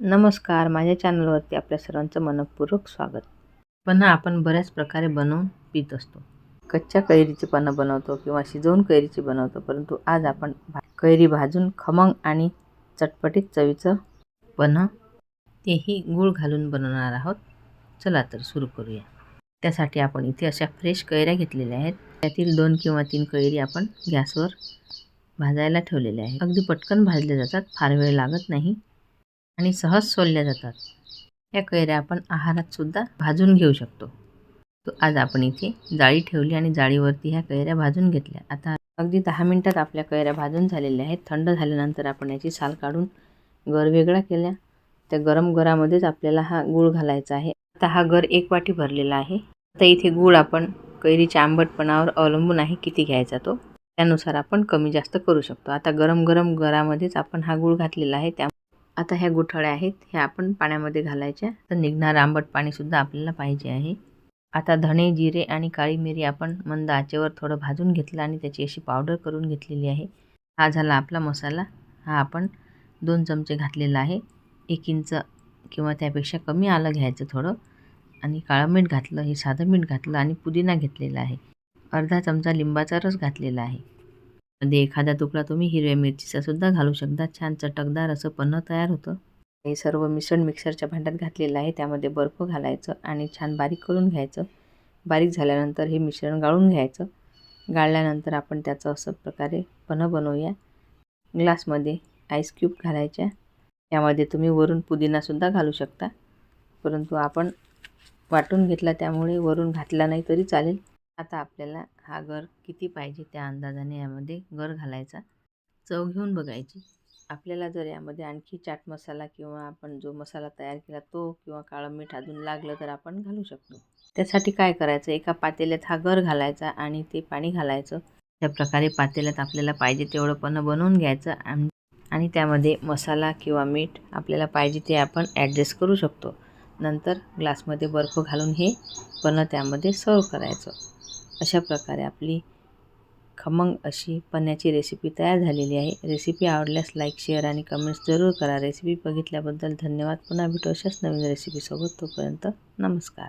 नमस्कार माझ्या चॅनलवरती आपल्या सर्वांचं मनपूर्वक स्वागत. पन्हा आपण बऱ्याच प्रकारे बनवून पित असतो. कच्च्या कैरीची पानं बनवतो किंवा शिजवून कैरीची बनवतो परंतु आज आपण भा कैरी भाजून खमंग आणि चटपटीत चवीचं पन्ह तेही गूळ घालून बनवणार आहोत. चला तर सुरू करूया. त्यासाठी आपण इथे अशा फ्रेश कैऱ्या घेतलेल्या आहेत. त्यातील दोन किंवा तीन कैरी आपण गॅसवर भाजायला ठेवलेल्या आहेत. अगदी पटकन भाजल्या जातात फार वेळ लागत नाही. आणि सहज सोलल्या जातात. या कैऱ्या आपण आहारात सुद्धा भाजून घेऊ शकतो. तो आज आपण इथे जाळी ठेवली आणि जाळीवरती ह्या कैऱ्या भाजून घेतल्या. आता अगदी दहा मिनटात आपल्या कैऱ्या भाजून झालेल्या आहेत. थंड झाल्यानंतर आपण याची साल काढून गर वेगळा केल्या. त्या गरम गरामध्येच आपल्याला हा गूळ घालायचा आहे. आता हा गर एक वाटी भरलेला आहे. आता इथे गूळ आपण कैरीच्या आंबटपणावर अवलंबून आहे किती घ्यायचा तो. त्यानुसार आपण कमी जास्त करू शकतो. आता गरम गरम गरामध्येच आपण हा गूळ घातलेला आहे. त्या आता ह्या गुठळ्या आहेत ह्या आपण पाण्यामध्ये घालायच्या. तर निघणारं आंबट पाणीसुद्धा आपल्याला पाहिजे आहे. आता धणे जिरे आणि काळी मिरी आपण मंद आचेवर थोडं भाजून घेतलं आणि त्याची अशी पावडर करून घेतलेली आहे. हा झाला आपला मसाला. हा आपण दोन चमचे घातलेला आहे. एक इंच किंवा त्यापेक्षा कमी आलं घ्यायचं थोडं. आणि काळं मीठ घातलं हे साधं मीठ घातलं आणि पुदिना घेतलेला आहे. अर्धा चमचा लिंबाचा रस घातलेला आहे. मध्ये एखादा तुकडा तुम्ही हिरव्या मिरचीचा सुद्धा घालू शकता. छान चटकदार असं पन्ह तयार होतं. हे सर्व मिश्रण मिक्सरच्या भांड्यात घातलेलं आहे. त्यामध्ये बर्फ घालायचं आणि छान बारीक करून घ्यायचं. बारीक झाल्यानंतर हे मिश्रण गाळून घ्यायचं. गाळल्यानंतर आपण त्याचं असं प्रकारे पन्ह बनवूया. ग्लासमध्ये आईस क्यूब घालायच्या. त्यामध्ये तुम्ही वरून पुदिनासुद्धा घालू शकता. परंतु आपण वाटून घेतला त्यामुळे वरून घातला नाही तरी चालेल. आता आपल्याला हा गर किती पाहिजे त्या अंदाजाने यामध्ये गर घालायचा? चव घेऊन बघायची. आपल्याला जर यामध्ये आणखी चाट मसाला किंवा आपण जो मसाला तयार केला तो किंवा काळं मीठ अजून लागलं तर आपण घालू शकतो. त्यासाठी काय करायचं? एका पातेल्यात हा गर घालायचा आणि ते पाणी घालायचं. त्या प्रकारे पातेल्यात आपल्याला पाहिजे तेवढं पण बनवून घ्यायचं आणि त्यामध्ये मसाला किंवा मीठ आपल्याला पाहिजे ते आपण ॲडजस्ट करू शकतो. नंतर ग्लासमध्ये बर्फ घालून हे पण त्यामध्ये सर्व करायचं. अशा प्रकारे आपली खमंग अशी पन्याची रेसिपी तयार झालेली आहे. रेसिपी आवडल्यास लाईक शेअर आणि कमेंट्स जरूर करा. रेसिपी बघितल्याबद्दल धन्यवाद. पुन्हा भेटू अशाच नवीन रेसिपीसोबत तोपर्यंत नमस्कार.